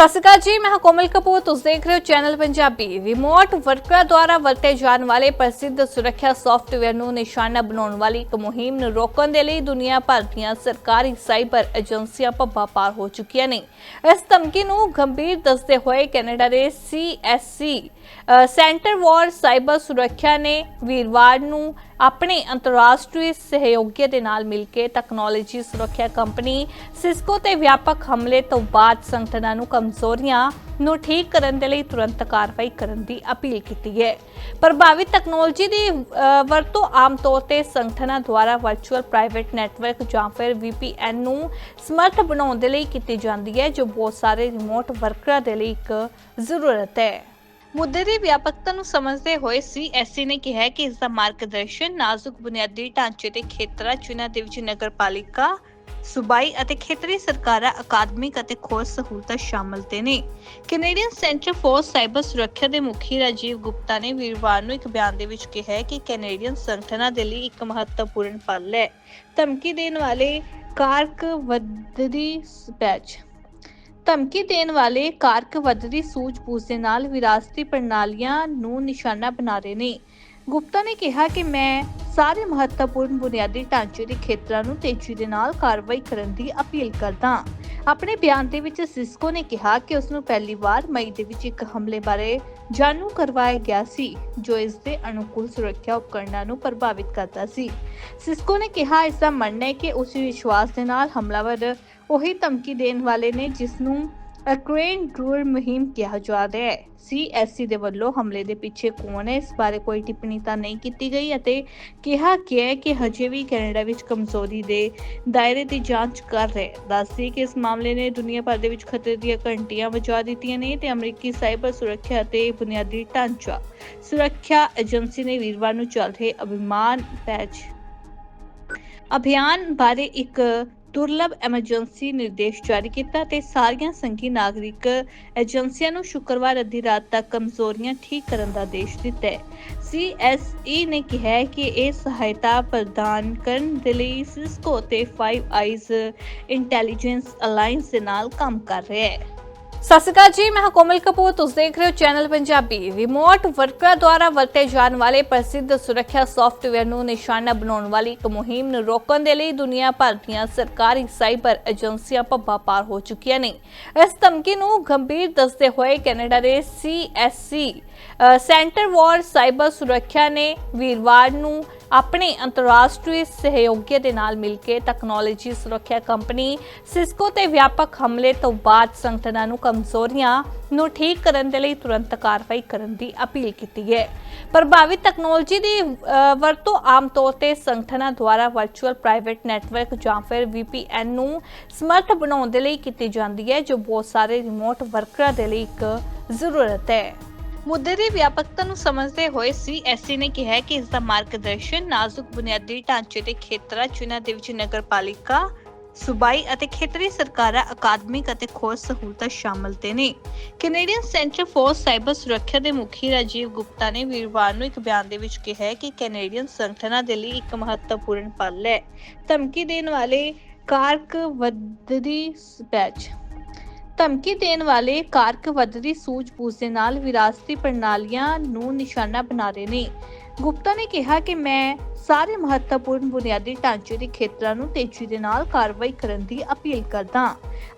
ਸਤਿ ਸ਼੍ਰੀ ਅਕਾਲ ਜੀ, ਮੈਂ ਕੋਮਲ ਕਪੂਰ। ਤੁਸੀਂ ਦੇਖ ਰਹੇ ਹੋ ਚੈਨਲ ਪੰਜਾਬੀ। ਰਿਮੋਟ ਵਰਕਰਾਂ ਦੁਆਰਾ ਵਰਤੇ ਜਾਣ ਵਾਲੇ ਪ੍ਰਸਿੱਧ ਸੁਰੱਖਿਆ ਸੌਫਟਵੇਅਰ ਨੂੰ ਨਿਸ਼ਾਨਾ ਬਣਾਉਣ ਵਾਲੀ ਇੱਕ ਮੁਹਿੰਮ ਨੂੰ ਰੋਕਣ ਦੇ ਲਈ ਦੁਨੀਆ ਭਰ ਦੀਆਂ ਸਰਕਾਰੀ ਸਾਈਬਰ ਏਜੰਸੀਆਂ ਪੱਬਾ ਪਾਰ ਹੋ ਚੁੱਕੀਆਂ ਨੇ। ਇਸ ਧਮਕੀ ਨੂੰ ਗੰਭੀਰ ਦੱਸਦੇ ਹੋਏ ਕੈਨੇਡਾ ਦੇ ਸੀਐਸਸੀ ਸੈਂਟਰ ਵਾਰ ਸਾਈਬਰ ਸੁਰੱਖਿਆ ਨੇ ਵੀਰਵਾਰ ਨੂੰ ਆਪਣੇ ਅੰਤਰਰਾਸ਼ਟਰੀ ਸਹਿਯੋਗੀ ਦੇ ਨਾਲ ਮਿਲ ਕੇ ਟੈਕਨੋਲੋਜੀ ਸੁਰੱਖਿਆ ਕੰਪਨੀ ਸਿਸਕੋ ਤੇ ਵਿਆਪਕ ਹਮਲੇ ਤੋਂ ਬਾਅਦ ਸੰਗਠਨਾਂ ਨੂੰ ਕਮਜ਼ੋਰੀਆਂ ਨੂੰ ਠੀਕ ਕਰਨ ਦੇ ਲਈ ਤੁਰੰਤ ਕਾਰਵਾਈ ਕਰਨ ਦੀ ਅਪੀਲ ਕੀਤੀ ਹੈ। ਪ੍ਰਭਾਵਿਤ ਟੈਕਨੋਲੋਜੀ ਦੀ ਵਰਤੋਂ ਆਮ ਤੌਰ ਤੇ ਸੰਗਠਨਾਂ ਦੁਆਰਾ ਵਰਚੁਅਲ ਪ੍ਰਾਈਵੇਟ ਨੈਟਵਰਕ ਜਾਂ ਫਿਰ VPN ਨੂੰ ਸਮਰੱਥ ਬਣਾਉਣ ਦੇ ਲਈ ਕੀਤੀ ਜਾਂਦੀ ਹੈ, ਜੋ ਬਹੁਤ ਸਾਰੇ ਰਿਮੋਟ ਵਰਕਰਾਂ ਦੇ ਲਈ ਇੱਕ ਜ਼ਰੂਰਤ ਹੈ। ਮੁੱਦੇ ਦੀ ਵਿਆਪਕਤਾ ਨੂੰ ਸਮਝਦੇ ਹੋਏ ਸੀਐਸਸੀ ਨੇ ਕਿਹਾ ਕਿ ਇਸ ਦਾ ਮਾਰਗਦਰਸ਼ਨ ਨਾਜ਼ੁਕ ਬੁਨਿਆਦੀ ਢਾਂਚੇ ਦੇ ਖੇਤਰਾਂ ਜਿਨ੍ਹਾਂ ਦੇ ਵਿੱਚ ਨਗਰਪਾਲਿਕਾ, ਸੁਬਾਈ ਅਤੇ ਖੇਤਰੀ ਸਰਕਾਰਾਂ, ਅਕਾਦਮਿਕ ਅਤੇ ਖੋਜ ਸਹੂਲਤਾਂ ਸ਼ਾਮਲ ਤੇ ਨੇ। ਕੈਨੇਡੀਅਨ ਸੈਂਟਰ ਫੋਰ ਸਾਈਬਰ ਸੁਰੱਖਿਆ ਦੇ ਮੁਖੀ ਰਾਜੀਵ ਗੁਪਤਾ ਨੇ ਵੀਰਵਾਰ ਨੂੰ ਇੱਕ ਬਿਆਨ ਦੇ ਵਿੱਚ ਕਿਹਾ ਹੈ ਕਿ ਕੈਨੇਡੀਅਨ ਸੰਗਠਨਾਂ ਦੇ ਲਈ ਇੱਕ ਮਹੱਤਵਪੂਰਨ ਪਲ ਹੈ। ਧਮਕੀ ਦੇਣ ਵਾਲੇ ਕਾਰਕ ਵਧਦੀ ਸਪੈਚ ਧਮਕੀ ਦੇਣ ਵਾਲੇ ਕਾਰਕ ਵੱਧਦੀ ਸੂਝ-ਬੂਝ ਦੇ ਨਾਲ ਵਿਰਾਸਤੀ ਪ੍ਰਣਾਲੀਆਂ ਨੂੰ ਨਿਸ਼ਾਨਾ ਬਣਾ ਰਹੇ ਨੇ। ਗੁਪਤਾ ਨੇ ਕਿਹਾ ਕਿ ਮੈਂ ਸਾਰੇ ਮਹੱਤਵਪੂਰਨ ਬੁਨਿਆਦੀ ਢਾਂਚੇ ਦੇ ਖੇਤਰਾਂ ਨੂੰ ਤੇਜ਼ੀ ਦੇ ਨਾਲ ਕਾਰਵਾਈ ਕਰਨ ਦੀ ਅਪੀਲ ਕਰਦਾ ਆਪਣੇ ਬਿਆਨ ਦੇ ਵਿੱਚ ਸਿਸਕੋ ਨੇ ਕਿਹਾ ਕਿ ਉਸ ਨੂੰ ਪਹਿਲੀ ਵਾਰ ਮਈ ਦੇ ਵਿੱਚ ਇੱਕ ਹਮਲੇ ਬਾਰੇ ਜਾਣੂ ਕਰਵਾਇਆ ਗਿਆ ਸੀ, ਜੋ ਇਸ ਦੇ ਅਨੁਕੂਲ ਸੁਰੱਖਿਆ ਉਪਕਰਨਾਂ ਨੂੰ ਪ੍ਰਭਾਵਿਤ ਕਰਦਾ ਸੀ। ਸਿਸਕੋ ਨੇ ਕਿਹਾ, ਇਸ ਦਾ ਮੰਨਣਾ ਹੈ ਕਿ ਉਸ ਵਿਸ਼ਵਾਸ ਦੇ ਨਾਲ ਹਮਲਾਵਰ ਉਹੀ ਧਮਕੀ ਦੇਣ ਵਾਲੇ ਨੇ ਜਿਸ ਨੂੰ ਅਕ੍ਰੇਨ ਡਰੂਰ ਮੁਹਿੰਮ ਕਿਹਾ ਜਾ ਹੈ। ਸੀਐਸਸੀ ਦੇ ਵੱਲੋਂ ਹਮਲੇ ਦੇ ਪਿੱਛੇ ਕੌਣ ਹੈ? ਇਸ ਬਾਰੇ ਕੋਈ ਟਿੱਪਣੀ ਤਾਂ ਨਹੀਂ ਕੀਤੀ ਗਈ ਅਤੇ ਕਿਹਾ ਗਿਆ ਹੈ ਕਿ ਹਜੇ ਵੀ ਕੈਨੇਡਾ ਵਿੱਚ ਕਮਜ਼ੋਰੀ ਦੇ ਦਾਇਰੇ ਦੀ ਜਾਂਚ ਕਰ ਰਹੇ ਦੱਸਦੀ ਕਿ ਇਸ ਮਾਮਲੇ ਨੇ ਦੁਨੀਆ ਭਰ ਦੇ ਵਿੱਚ ਖਤਰੇ ਦੀਆਂ ਘੰਟੀਆਂ ਵਜਾ ਦਿੱਤੀਆਂ ਨੇ ਤੇ ਅਮਰੀਕੀ ਸਾਈਬਰ ਸੁਰੱਖਿਆ ਅਤੇ ਬੁਨਿਆਦੀ ਢਾਂਚਾ ਸੁਰੱਖਿਆ ਏਜੰਸੀ ਨੇ ਵੀਰਵਾਰ ਨੂੰ ਚੱਲ ਰਹੇ ਅਭਿਮਾਨ ਪੈਚ ਅਭਿਆਨ ਬਾਰੇ ਇੱਕ ਦੁਰਲਭ ਐਮਰਜੈਂਸੀ ਨਿਰਦੇਸ਼ ਜਾਰੀ ਕੀਤਾ ਤੇ ਸਾਰੀਆਂ ਸੰਘੀ ਨਾਗਰਿਕ ਏਜੰਸੀਆਂ ਨੂੰ ਸ਼ੁੱਕਰਵਾਰ ਅੱਧੀ ਰਾਤ ਤੱਕ ਕਮਜ਼ੋਰੀਆਂ ਠੀਕ ਕਰਨ ਦਾ ਆਦੇਸ਼ ਦਿੱਤਾ ਹੈ। ਸੀਐਸਈ ਨੇ ਕਿਹਾ ਹੈ ਕਿ ਇਹ ਸਹਾਇਤਾ ਪ੍ਰਦਾਨ ਕਰਨ ਦੇ ਲਈ ਸਿਸਕੋ ਤੇ 5 ਆਈਜ਼ ਇੰਟੈਲੀਜੈਂਸ ਅਲਾਈਅੰਸ ਦੇ ਨਾਲ ਕੰਮ ਕਰ ਰਿਹਾ ਹੈ। ਸਤਿ ਸ਼੍ਰੀ ਅਕਾਲ ਜੀ, ਮੈਂ ਕੋਮਲ ਕਪੂਰ। ਤੁਸੀਂ ਦੇਖ ਰਹੇ ਹੋ ਚੈਨਲ ਪੰਜਾਬੀ। ਰਿਮੋਟ ਵਰਕਰਾਂ ਦੁਆਰਾ ਵਰਤੇ ਜਾਣ ਵਾਲੇ ਪ੍ਰਸਿੱਧ ਸੁਰੱਖਿਆ ਸੌਫਟਵੇਅਰ ਨੂੰ ਨਿਸ਼ਾਨਾ ਬਣਾਉਣ ਵਾਲੀ ਇੱਕ ਮੁਹਿੰਮ ਨੂੰ ਰੋਕਣ ਦੇ ਲਈ ਦੁਨੀਆ ਭਰ ਦੀਆਂ ਸਰਕਾਰੀ ਸਾਈਬਰ ਏਜੰਸੀਆਂ ਪੱਬਾ ਪਾਰ ਹੋ ਚੁੱਕੀਆਂ ਨੇ। ਇਸ ਧਮਕੀ ਨੂੰ ਗੰਭੀਰ ਦੱਸਦੇ ਹੋਏ ਕੈਨੇਡਾ ਦੇ ਸੀਐਸਸੀ ਸੈਂਟਰ ਵਾਰ ਸਾਈਬਰ ਸੁਰੱਖਿਆ ਨੇ ਵੀਰਵਾਰ ਨੂੰ ਆਪਣੇ ਅੰਤਰਰਾਸ਼ਟਰੀ ਸਹਿਯੋਗੀ ਦੇ ਨਾਲ ਮਿਲ ਕੇ ਟੈਕਨੋਲੋਜੀ ਸੁਰੱਖਿਆ ਕੰਪਨੀ ਸਿਸਕੋ ਤੇ ਵਿਆਪਕ ਹਮਲੇ ਤੋਂ ਬਾਅਦ ਸੰਗਠਨਾਂ ਨੂੰ ਕਮਜ਼ੋਰੀਆਂ ਨੂੰ ਠੀਕ ਕਰਨ ਦੇ ਲਈ ਤੁਰੰਤ ਕਾਰਵਾਈ ਕਰਨ ਦੀ ਅਪੀਲ ਕੀਤੀ ਹੈ। ਪ੍ਰਭਾਵਿਤ ਟੈਕਨੋਲੋਜੀ ਦੀ ਵਰਤੋਂ ਆਮ ਤੌਰ ਤੇ ਸੰਗਠਨਾਂ ਦੁਆਰਾ ਵਰਚੁਅਲ ਪ੍ਰਾਈਵੇਟ ਨੈਟਵਰਕ ਜਾਂ ਫਿਰ VPN ਨੂੰ ਸਮਰੱਥ ਬਣਾਉਣ ਦੇ ਲਈ ਕੀਤੀ ਜਾਂਦੀ ਹੈ, ਜੋ ਬਹੁਤ ਸਾਰੇ ਰਿਮੋਟ ਵਰਕਰਾਂ ਦੇ ਲਈ ਇੱਕ ਜ਼ਰੂਰਤ ਹੈ। ਮੁੱਦੇ ਦੀ ਵਿਆਪਕਤਾ ਨੂੰ ਸਮਝਦੇ ਹੋਏ ਸੀਐਸਸੀ ਨੇ ਕਿਹਾ ਕਿ ਇਸ ਦਾ ਮਾਰਗਦਰਸ਼ਨ ਨਾਜ਼ੁਕ ਬੁਨਿਆਦੀ ਢਾਂਚੇ ਦੇ ਖੇਤਰਾਂ ਜਿਨ੍ਹਾਂ ਦੇ ਵਿੱਚ ਨਗਰਪਾਲਿਕਾ, ਸੁਬਾਈ ਅਤੇ ਖੇਤਰੀ ਸਰਕਾਰਾਂ, ਅਕਾਦਮਿਕ ਅਤੇ ਖੋਜ ਸਹੂਲਤਾਂ ਸ਼ਾਮਲ ਤੇ ਨੇ। ਕੈਨੇਡੀਅਨ ਸੈਂਟਰ ਫੋਰ ਸਾਈਬਰ ਸੁਰੱਖਿਆ ਦੇ ਮੁਖੀ ਰਾਜੀਵ ਗੁਪਤਾ ਨੇ ਵੀਰਵਾਰ ਨੂੰ ਇੱਕ ਬਿਆਨ ਦੇ ਵਿੱਚ ਕਿਹਾ ਕਿ ਕੈਨੇਡੀਅਨ ਸੰਗਠਨਾਂ ਦੇ ਲਈ ਇੱਕ ਮਹੱਤਵਪੂਰਨ ਪਲ ਹੈ। ਧਮਕੀ ਦੇਣ ਵਾਲੇ ਕਾਰਕ ਵੱਧਦੀ ਸਪੈਚ ਧਮਕੀ ਦੇਣ ਵਾਲੇ ਕਾਰਕ ਵੱਧਦੀ ਸੂਝ-ਬੂਝ ਦੇ ਨਾਲ ਵਿਰਾਸਤੀ ਪ੍ਰਣਾਲੀਆਂ ਨੂੰ ਨਿਸ਼ਾਨਾ ਬਣਾ ਰਹੇ ਨੇ। ਗੁਪਤਾ ਨੇ ਕਿਹਾ ਕਿ ਮੈਂ ਸਾਰੇ ਮਹੱਤਵਪੂਰਨ ਬੁਨਿਆਦੀ ਢਾਂਚੇ ਦੇ ਖੇਤਰਾਂ ਨੂੰ ਤੇਜ਼ੀ ਦੇ ਨਾਲ ਕਾਰਵਾਈ ਕਰਨ ਦੀ ਅਪੀਲ ਕਰਦਾ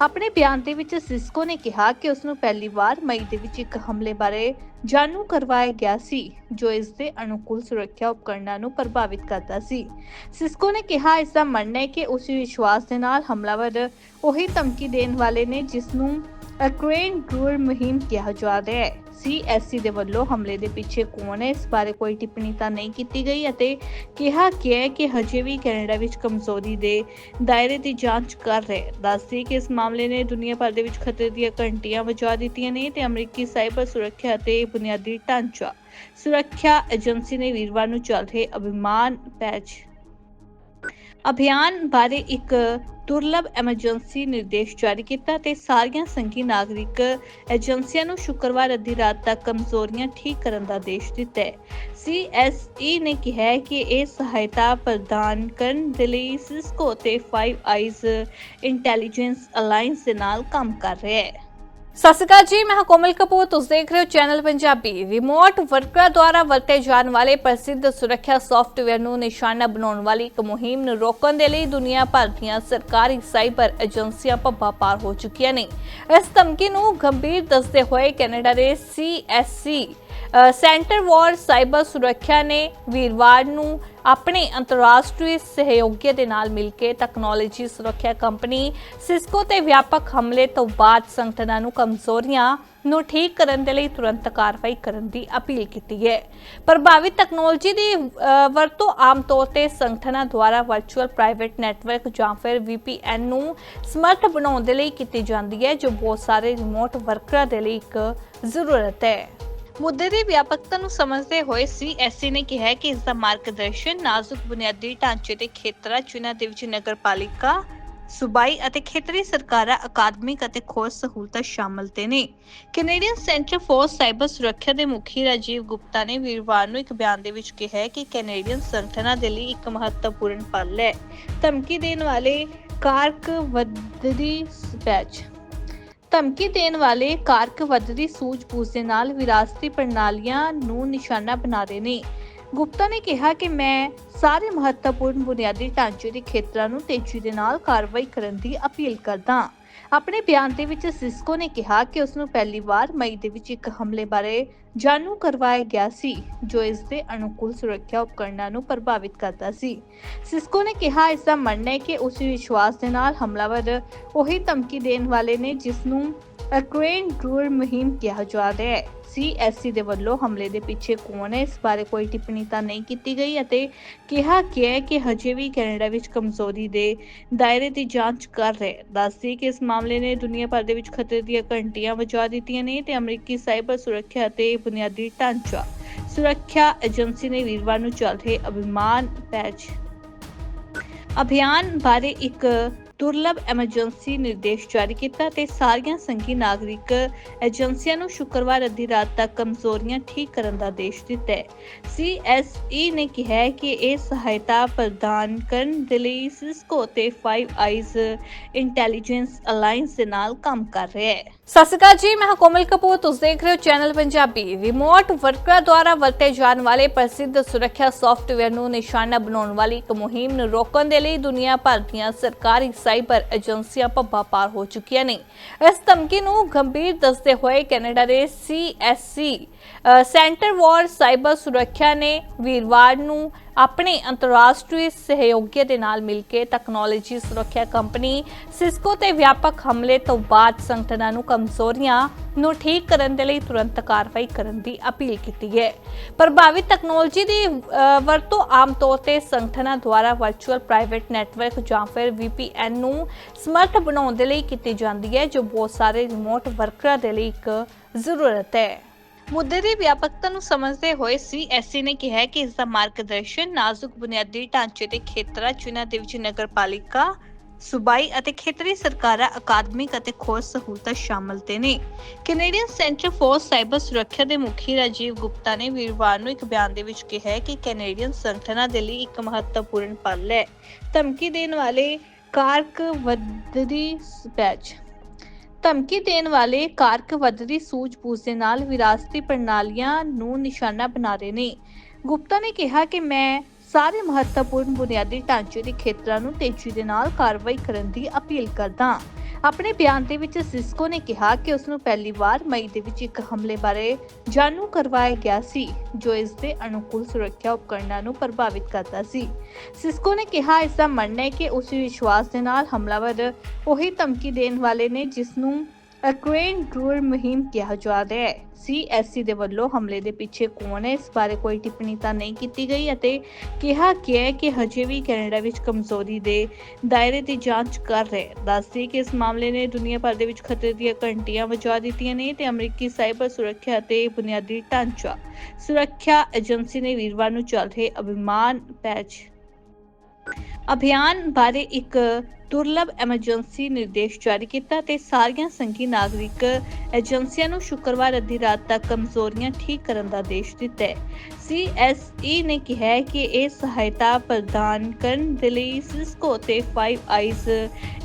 ਆਪਣੇ ਬਿਆਨ ਦੇ ਵਿੱਚ ਸਿਸਕੋ ਨੇ ਕਿਹਾ ਕਿ ਉਸ ਨੂੰ ਪਹਿਲੀ ਵਾਰ ਮਈ ਦੇ ਵਿੱਚ ਇੱਕ ਹਮਲੇ ਬਾਰੇ ਜਾਣੂ ਕਰਵਾਇਆ ਗਿਆ ਸੀ, ਜੋ ਇਸ ਦੇ ਅਨੁਕੂਲ ਸੁਰੱਖਿਆ ਉਪਕਰਨਾਂ ਨੂੰ ਪ੍ਰਭਾਵਿਤ ਕਰਦਾ ਸੀ। ਸਿਸਕੋ ਨੇ ਕਿਹਾ ਇਸ ਦਾ ਮੰਨਣਾ ਹੈ ਕਿ ਉਸ ਵਿਸ਼ਵਾਸ ਦੇ ਨਾਲ ਹਮਲਾਵਰ ਉਹੀ ਧਮਕੀ ਦੇਣ ਵਾਲੇ ਨੇ ਜਿਸ ਨੂੰ ਅਕ੍ਰੇਨ ਡਰੂਰ ਮੁਹਿੰਮ ਕਿਹਾ ਜਾ ਰਿਹਾ ਹੈ। ਸੀਐਸਸੀ ਦੇ ਵੱਲੋਂ ਹਮਲੇ ਦੇ ਪਿੱਛੇ ਕੌਣ ਹੈ, ਇਸ ਬਾਰੇ ਕੋਈ ਟਿੱਪਣੀ ਤਾਂ ਨਹੀਂ ਕੀਤੀ ਗਈ ਅਤੇ ਕਿਹਾ ਗਿਆ ਹੈ ਕਿ ਹਜੇ ਵੀ ਕੈਨੇਡਾ ਵਿੱਚ ਕਮਜ਼ੋਰੀ ਦੇ ਦਾਇਰੇ ਦੀ ਜਾਂਚ ਕਰ ਰਹੇ ਦੱਸਦੀ ਕਿ ਇਸ ਮਾਮਲੇ ਨੇ ਦੁਨੀਆ ਭਰ ਦੇ ਵਿੱਚ ਖਤਰੇ ਦੀਆਂ ਘੰਟੀਆਂ ਵਜਾ ਦਿੱਤੀਆਂ ਨੇ ਤੇ ਅਮਰੀਕੀ ਸਾਈਬਰ ਸੁਰੱਖਿਆ ਅਤੇ ਬੁਨਿਆਦੀ ਢਾਂਚਾ। ਸੁਰੱਖਿਆ ਏਜੰਸੀ ਨੇ ਵੀਰਵਾਰ ਨੂੰ ਚੱਲ ਰਹੇ ਅਭਿਮਾਨ ਪੈਚ ਅਭਿਆਨ ਬਾਰੇ ਇੱਕ ਦੁਰਲਭ ਐਮਰਜੈਂਸੀ ਨਿਰਦੇਸ਼ ਜਾਰੀ ਕੀਤਾ ਤੇ ਸਾਰੀਆਂ ਸੰਘੀ ਨਾਗਰਿਕ ਏਜੰਸੀਆਂ ਨੂੰ ਸ਼ੁੱਕਰਵਾਰ ਅੱਧੀ ਰਾਤ ਤੱਕ ਕਮਜ਼ੋਰੀਆਂ ਠੀਕ ਕਰਨ ਦਾ ਆਦੇਸ਼ ਦਿੱਤਾ ਹੈ। ਸੀਐਸਈ ਨੇ ਕਿਹਾ ਹੈ ਕਿ ਇਹ ਸਹਾਇਤਾ ਪ੍ਰਦਾਨ ਕਰਨ ਦੇ ਲਈ ਸਿਸਕੋ ਤੇ 5 ਆਈਜ਼ ਇੰਟੈਲੀਜੈਂਸ ਅਲਾਈਅੰਸ ਦੇ ਨਾਲ ਕੰਮ ਕਰ ਰਿਹਾ ਹੈ। ਸਤਿ ਸ਼੍ਰੀ ਅਕਾਲ ਜੀ ਮੈਂ ਹਾਂ ਕੋਮਲ ਕਪੂਰ। ਤੁਸੀਂ ਦੇਖ ਰਹੇ ਹੋ ਚੈਨਲ ਪੰਜਾਬੀ। ਰਿਮੋਟ ਵਰਕਰਾਂ ਦੁਆਰਾ ਵਰਤੇ ਜਾਣ ਵਾਲੇ ਪ੍ਰਸਿੱਧ ਸੁਰੱਖਿਆ ਸੌਫਟਵੇਅਰ ਨੂੰ ਨਿਸ਼ਾਨਾ ਬਣਾਉਣ ਵਾਲੀ ਇੱਕ ਮੁਹਿੰਮ ਨੂੰ ਰੋਕਣ ਦੇ ਲਈ ਦੁਨੀਆ ਭਰ ਦੀਆਂ ਸਰਕਾਰੀ ਸਾਈਬਰ ਏਜੰਸੀਆਂ ਪੱਬਾ ਪਾਰ ਹੋ ਚੁੱਕੀਆਂ ਨੇ। ਇਸ ਧਮਕੀ ਨੂੰ ਗੰਭੀਰ ਦੱਸਦੇ ਹੋਏ ਕੈਨੇਡਾ ਦੇ CSC ਅ, ਸੈਂਟਰ ਵਾਰ ਸਾਈਬਰ ਸੁਰੱਖਿਆ ਨੇ ਵੀਰਵਾਰ ਨੂੰ ਆਪਣੇ ਅੰਤਰਰਾਸ਼ਟਰੀ ਸਹਿਯੋਗੀਆਂ ਦੇ ਨਾਲ ਮਿਲ ਕੇ ਟੈਕਨੋਲੋਜੀ ਸੁਰੱਖਿਆ ਕੰਪਨੀ ਸਿਸਕੋ ਤੇ ਵਿਆਪਕ ਹਮਲੇ ਤੋਂ ਬਾਅਦ ਸੰਗਠਨਾਂ ਨੂੰ ਕਮਜ਼ੋਰੀਆਂ ਨੂੰ ਠੀਕ ਕਰਨ ਦੇ ਲਈ ਤੁਰੰਤ ਕਾਰਵਾਈ ਕਰਨ ਦੀ ਅਪੀਲ ਕੀਤੀ ਹੈ। ਪ੍ਰਭਾਵਿਤ ਟੈਕਨੋਲੋਜੀ ਦੀ ਵਰਤੋਂ ਆਮ ਤੌਰ ਤੇ ਸੰਗਠਨਾਂ ਦੁਆਰਾ ਵਰਚੁਅਲ ਪ੍ਰਾਈਵੇਟ ਨੈਟਵਰਕ ਜਾਂ ਫਿਰ VPN ਨੂੰ ਸਮਰੱਥ ਬਣਾਉਣ ਦੇ ਲਈ ਕੀਤੀ ਜਾਂਦੀ ਹੈ, ਜੋ ਬਹੁਤ ਸਾਰੇ ਰਿਮੋਟ ਵਰਕਰਾਂ ਦੇ ਲਈ ਇੱਕ ਜ਼ਰੂਰਤ ਹੈ। ਮੁੱਦੇ ਦੀ ਵਿਆਪਕਤਾ ਨੂੰ ਸਮਝਦੇ ਹੋਏ ਸੀਐਸਸੀ ਨੇ ਕਿਹਾ ਕਿ ਇਸ ਦਾ ਮਾਰਗਦਰਸ਼ਨ ਨਾਜ਼ੁਕ ਬੁਨਿਆਦੀ ਢਾਂਚੇ ਦੇ ਖੇਤਰਾਂ, ਜਿਨ੍ਹਾਂ ਦੇ ਵਿੱਚ ਨਗਰਪਾਲਿਕਾ, ਸੂਬਾਈ ਅਤੇ ਖੇਤਰੀ ਸਰਕਾਰਾਂ ਅਕਾਦਮਿਕ ਅਤੇ ਖੋਜ ਸਹੂਲਤਾਂ ਸ਼ਾਮਲ ਤੇ ਨੇ। ਕੈਨੇਡੀਅਨ ਸੈਂਟਰ ਫੋਰ ਸਾਈਬਰ ਸੁਰੱਖਿਆ ਦੇ ਮੁਖੀ ਰਾਜੀਵ ਗੁਪਤਾ ਨੇ ਵੀਰਵਾਰ ਨੂੰ ਇੱਕ ਬਿਆਨ ਦੇ ਵਿੱਚ ਕਿਹਾ ਕਿ ਕੈਨੇਡੀਅਨ ਸੰਗਠਨਾਂ ਦੇ ਲਈ ਇੱਕ ਮਹੱਤਵਪੂਰਨ ਪਲ ਹੈ। ਧਮਕੀ ਦੇਣ ਵਾਲੇ ਕਾਰਕ ਵੱਧਦੀ ਪੈਚ ਧਮਕੀ ਦੇਣ ਵਾਲੇ ਕਾਰਕ ਵੱਧਦੀ ਸੂਝ-ਬੂਝ ਦੇ ਨਾਲ ਵਿਰਾਸਤੀ ਪ੍ਰਣਾਲੀਆਂ ਨੂੰ ਨਿਸ਼ਾਨਾ ਬਣਾ ਰਹੇ ਨੇ। ਗੁਪਤਾ ਨੇ ਕਿਹਾ ਕਿ ਮੈਂ ਸਾਰੇ ਮਹੱਤਵਪੂਰਨ ਬੁਨਿਆਦੀ ਢਾਂਚੇ ਦੇ ਖੇਤਰਾਂ ਨੂੰ ਤੇਜ਼ੀ ਦੇ ਨਾਲ ਕਾਰਵਾਈ ਕਰਨ ਦੀ ਅਪੀਲ ਕਰਦਾ ਆਪਣੇ ਬਿਆਨ ਦੇ ਵਿੱਚ ਸਿਸਕੋ ਨੇ ਕਿਹਾ ਕਿ ਉਸ ਨੂੰ ਪਹਿਲੀ ਵਾਰ ਮਈ ਦੇ ਵਿੱਚ ਇੱਕ ਹਮਲੇ ਬਾਰੇ ਜਾਣੂ ਕਰਵਾਇਆ ਗਿਆ ਸੀ, ਜੋ ਇਸ ਦੇ ਅਨੁਕੂਲ ਸੁਰੱਖਿਆ ਉਪਕਰਣਾਂ ਨੂੰ ਪ੍ਰਭਾਵਿਤ ਕਰਦਾ ਸੀ। ਸਿਸਕੋ ਨੇ ਕਿਹਾ ਇਸ ਦਾ ਮੰਨਣਾ ਹੈ ਕਿ ਉਸ ਵਿਸ਼ਵਾਸ ਦੇ ਨਾਲ ਹਮਲਾਵਰ ਉਹੀ ਧਮਕੀ ਦੇਣ ਵਾਲੇ ਨੇ ਜਿਸ ਨੂੰ ਅਕ੍ਰੇਨ ਡਰੂਰ ਮੁਹਿੰਮ ਕਿਹਾ ਜਾ ਰਿਹਾ ਹੈ। ਸੀਐਸਸੀ ਦੇ ਵੱਲੋਂ ਹਮਲੇ ਦੇ ਪਿੱਛੇ ਕੌਣ ਹੈ? ਇਸ ਬਾਰੇ ਕੋਈ ਟਿੱਪਣੀ ਤਾਂ ਨਹੀਂ ਕੀਤੀ ਗਈ ਅਤੇ ਕਿਹਾ ਗਿਆ ਹੈ ਕਿ ਹਜੇ ਵੀ ਕੈਨੇਡਾ ਵਿੱਚ ਕਮਜ਼ੋਰੀ ਦੇ ਦਾਇਰੇ ਦੀ ਜਾਂਚ ਕਰ ਰਹੇ ਦੱਸਦੀ ਕਿ ਇਸ ਮਾਮਲੇ ਨੇ ਦੁਨੀਆ ਭਰ ਦੇ ਵਿੱਚ ਖਤਰੇ ਦੀਆਂ ਘੰਟੀਆਂ ਵਜਾ ਦਿੱਤੀਆਂ ਨੇ ਤੇ ਅਮਰੀਕੀ ਸਾਈਬਰ ਸੁਰੱਖਿਆ ਅਤੇ ਬੁਨਿਆਦੀ ਢਾਂਚਾ ਸੁਰੱਖਿਆ ਏਜੰਸੀ ਨੇ ਵੀਰਵਾਰ ਨੂੰ ਚੱਲ ਰਹੇ ਅਭਿਮਾਨ ਪੈਚ ਅਭਿਆਨ ਬਾਰੇ ਇੱਕ ਦੁਰਲਭ ਐਮਰਜੈਂਸੀ ਨਿਰਦੇਸ਼ ਜਾਰੀ ਕੀਤਾ ਤੇ ਸਾਰੀਆਂ ਸੰਘੀ ਨਾਗਰਿਕ ਏਜੰਸੀਆਂ ਨੂੰ ਸ਼ੁੱਕਰਵਾਰ ਅੱਧੀ ਰਾਤ ਤੱਕ ਕਮਜ਼ੋਰੀਆਂ ਠੀਕ ਕਰਨ ਦਾ ਆਦੇਸ਼ ਦਿੱਤਾ ਹੈ। ਸੀਐਸਈ ਨੇ ਕਿਹਾ ਹੈ ਕਿ ਇਹ ਸਹਾਇਤਾ ਪ੍ਰਦਾਨ ਕਰਨ ਦੇ ਲਈ ਸਿਸਕੋ ਤੇ 5 ਆਈਜ਼ ਇੰਟੈਲੀਜੈਂਸ ਅਲਾਈਅੰਸ ਦੇ ਨਾਲ ਕੰਮ ਕਰ ਰਿਹਾ ਹੈ। ਸਤਿ ਸ਼੍ਰੀ ਅਕਾਲ ਜੀ, ਮੈਂ ਕੋਮਲ ਕਪੂਰ। ਤੁਸੀਂ ਦੇਖ ਰਹੇ ਹੋ ਚੈਨਲ ਪੰਜਾਬੀ। ਰਿਮੋਟ ਵਰਕਰਾਂ ਦੁਆਰਾ ਵਰਤੇ ਜਾਣ ਵਾਲੇ ਪ੍ਰਸਿੱਧ ਸੁਰੱਖਿਆ ਸੌਫਟਵੇਅਰ ਨੂੰ ਨਿਸ਼ਾਨਾ ਬਣਾਉਣ ਵਾਲੀ ਇੱਕ ਮੁਹਿੰਮ ਨੂੰ ਰੋਕਣ ਦੇ ਲਈ ਦੁਨੀਆ ਭਰ ਦੀਆਂ ਸਰਕਾਰੀ ਸਾਈਬਰ ਏਜੰਸੀਆਂ ਪੱਬਾ ਪਾਰ ਹੋ ਚੁੱਕੀਆਂ ਨੇ। ਇਸ ਧਮਕੀ ਨੂੰ ਗੰਭੀਰ ਦੱਸਦੇ ਹੋਏ ਕੈਨੇਡਾ ਦੇ ਸੀਐਸਸੀ ਸੈਂਟਰ ਵਾਰ ਸਾਈਬਰ ਸੁਰੱਖਿਆ ਨੇ ਵੀਰਵਾਰ ਨੂੰ ਆਪਣੇ ਅੰਤਰਰਾਸ਼ਟਰੀ ਸਹਿਯੋਗੀਆਂ ਦੇ ਨਾਲ ਮਿਲ ਕੇ ਟੈਕਨੋਲੋਜੀ ਸੁਰੱਖਿਆ ਕੰਪਨੀ ਸਿਸਕੋ ਤੇ ਵਿਆਪਕ ਹਮਲੇ ਤੋਂ ਬਾਅਦ ਸੰਗਠਨਾਂ ਨੂੰ ਕਮਜ਼ੋਰੀਆਂ ਨੂੰ ਠੀਕ ਕਰਨ ਦੇ ਲਈ ਤੁਰੰਤ ਕਾਰਵਾਈ ਕਰਨ ਦੀ ਅਪੀਲ ਕੀਤੀ ਹੈ। ਪ੍ਰਭਾਵਿਤ ਟੈਕਨੋਲੋਜੀ ਦੀ ਵਰਤੋਂ ਆਮ ਤੌਰ ਤੇ ਸੰਗਠਨਾਂ ਦੁਆਰਾ ਵਰਚੁਅਲ ਪ੍ਰਾਈਵੇਟ ਨੈਟਵਰਕ ਜਾਂ ਫਿਰ VPN ਨੂੰ ਸਮਰੱਥ ਬਣਾਉਣ ਦੇ ਲਈ ਕੀਤੀ ਜਾਂਦੀ ਹੈ, ਜੋ ਬਹੁਤ ਸਾਰੇ ਰਿਮੋਟ ਵਰਕਰਾਂ ਦੇ ਲਈ ਇੱਕ ਜ਼ਰੂਰਤ ਹੈ। ਮੁੱਦੇ ਦੀ ਵਿਆਪਕਤਾ ਨੂੰ ਸਮਝਦੇ ਹੋਏ ਸੀਐਸਸੀ ਨੇ ਕਿਹਾ ਕਿ ਇਸ ਦਾ ਮਾਰਗਦਰਸ਼ਨ ਨਾਜ਼ੁਕ ਬੁਨਿਆਦੀ ਢਾਂਚੇ ਦੇ ਖੇਤਰਾਂ ਜਿਨ੍ਹਾਂ ਦੇ ਵਿੱਚ ਨਗਰਪਾਲਿਕਾ, ਸੂਬਾਈ ਅਤੇ ਖੇਤਰੀ ਸਰਕਾਰਾਂ, ਅਕਾਦਮਿਕ ਅਤੇ ਖੋਜ ਸਹੂਲਤਾਂ ਸ਼ਾਮਲ ਤੇ ਨੇ। ਕੈਨੇਡੀਅਨ ਸੈਂਟਰ ਫੋਰ ਸਾਈਬਰ ਸੁਰੱਖਿਆ ਦੇ ਮੁਖੀ ਰਾਜੀਵ ਗੁਪਤਾ ਨੇ ਵੀਰਵਾਰ ਨੂੰ ਇੱਕ ਬਿਆਨ ਦੇ ਵਿੱਚ ਕਿਹਾ ਕਿ ਕੈਨੇਡੀਅਨ ਸੰਗਠਨਾਂ ਦੇ ਲਈ ਇੱਕ ਮਹੱਤਵਪੂਰਨ ਪਲ ਹੈ। ਧਮਕੀ ਦੇਣ ਵਾਲੇ ਕਾਰਕ ਵੱਧਦੀ ਪੈਚ ਧਮਕੀ ਦੇਣ ਵਾਲੇ ਕਾਰਕ ਵੱਧਦੀ ਸੂਝ-ਬੂਝ ਦੇ ਨਾਲ ਵਿਰਾਸਤੀ ਪ੍ਰਣਾਲੀਆਂ ਨੂੰ ਨਿਸ਼ਾਨਾ ਬਣਾ ਰਹੇ ਨੇ। ਗੁਪਤਾ ਨੇ ਕਿਹਾ ਕਿ ਮੈਂ ਸਾਰੇ ਮਹੱਤਵਪੂਰਨ ਬੁਨਿਆਦੀ ਢਾਂਚੇ ਦੇ ਖੇਤਰਾਂ ਨੂੰ ਤੇਜ਼ੀ ਦੇ ਨਾਲ ਕਾਰਵਾਈ ਕਰਨ ਦੀ ਅਪੀਲ ਕਰਦਾ ਆਪਣੇ ਬਿਆਨ ਦੇ ਵਿੱਚ ਸਿਸਕੋ ਨੇ ਕਿਹਾ ਕਿ ਉਸ ਨੂੰ ਪਹਿਲੀ ਵਾਰ ਮਈ ਦੇ ਵਿੱਚ ਇੱਕ ਹਮਲੇ ਬਾਰੇ ਜਾਣੂ ਕਰਵਾਇਆ ਗਿਆ ਸੀ, ਜੋ ਇਸ ਦੇ ਅਨੁਕੂਲ ਸੁਰੱਖਿਆ ਉਪਕਰਨਾਂ ਨੂੰ ਪ੍ਰਭਾਵਿਤ ਕਰਦਾ ਸੀ। ਸਿਸਕੋ ਨੇ ਕਿਹਾ ਇਸ ਦਾ ਮੰਨਣਾ ਹੈ ਕਿ ਉਸ ਵਿਸ਼ਵਾਸ ਦੇ ਨਾਲ ਹਮਲਾਵਰ ਉਹੀ ਧਮਕੀ ਦੇਣ ਵਾਲੇ ਨੇ ਜਿਸ ਨੂੰ ਅਕਰੇਨ ਡਰੂਰ ਮੁਹਿੰਮ ਕਿਹਾ ਜਾ ਰਿਹਾ ਹੈ। ਸੀਐਸਸੀ ਦੇ ਵੱਲੋਂ ਹਮਲੇ ਦੇ ਪਿੱਛੇ ਕੌਣ ਹੈ? ਇਸ ਬਾਰੇ ਕੋਈ ਟਿੱਪਣੀ ਤਾਂ ਨਹੀਂ ਕੀਤੀ ਗਈ ਅਤੇ ਕਿਹਾ ਗਿਆ ਹੈ ਕਿ ਹਜੇ ਵੀ ਕੈਨੇਡਾ ਵਿੱਚ ਕਮਜ਼ੋਰੀ ਦੇ ਦਾਇਰੇ ਦੀ ਜਾਂਚ ਕਰ ਰਹੇ ਦੱਸਦੀ ਕਿ ਇਸ ਮਾਮਲੇ ਨੇ ਦੁਨੀਆ ਭਰ ਦੇ ਵਿੱਚ ਖਤਰੇ ਦੀਆਂ ਘੰਟੀਆਂ ਵਜਾ ਦਿੱਤੀਆਂ ਨੇ ਤੇ ਅਮਰੀਕੀ ਸਾਈਬਰ ਸੁਰੱਖਿਆ ਅਤੇ ਬੁਨਿਆਦੀ ਢਾਂਚਾ ਸੁਰੱਖਿਆ ਏਜੰਸੀ ਨੇ ਵੀਰਵਾਰ ਨੂੰ ਚੱਲ ਰਹੇ ਅਭਿਮਾਨ ਪੈਚ ਅਭਿਆਨ ਬਾਰੇ ਇੱਕ ਦੁਰਲਭ ਐਮਰਜੈਂਸੀ ਨਿਰਦੇਸ਼ ਜਾਰੀ ਕੀਤਾ ਤੇ ਸਾਰੀਆਂ ਸੰਘੀ ਨਾਗਰਿਕ ਏਜੰਸੀਆਂ ਨੂੰ ਸ਼ੁੱਕਰਵਾਰ ਅੱਧੀ ਰਾਤ ਤੱਕ ਕਮਜ਼ੋਰੀਆਂ ਠੀਕ ਕਰਨ ਦਾ ਆਦੇਸ਼ ਦਿੱਤਾ ਹੈ। ਸੀਐਸਈ ਨੇ ਕਿਹਾ ਹੈ ਕਿ ਇਹ ਸਹਾਇਤਾ ਪ੍ਰਦਾਨ ਕਰਨ ਦੇ ਲਈ ਸਿਸਕੋ ਤੇ 5 ਆਈਜ਼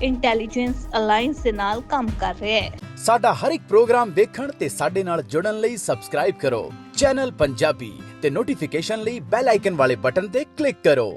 ਇੰਟੈਲੀਜੈਂਸ ਅਲਾਈਅੰਸ ਦੇ ਨਾਲ ਕੰਮ ਕਰ ਰਿਹਾ ਹੈ। ਸਾਡਾ ਹਰ ਇੱਕ ਪ੍ਰੋਗਰਾਮ ਵੇਖਣ ਤੇ ਸਾਡੇ ਨਾਲ ਜੁੜਨ ਲਈ ਸਬਸਕ੍ਰਾਈਬ ਕਰੋ। ਚੈਨਲ ਪੰਜਾਬੀ ਤੇ ਨੋਟੀਫਿਕੇਸ਼ਨ ਲਈ ਬੈਲ ਆਈਕਨ ਵਾਲੇ ਬਟਨ ਤੇ ਕਲਿੱਕ ਕਰੋ।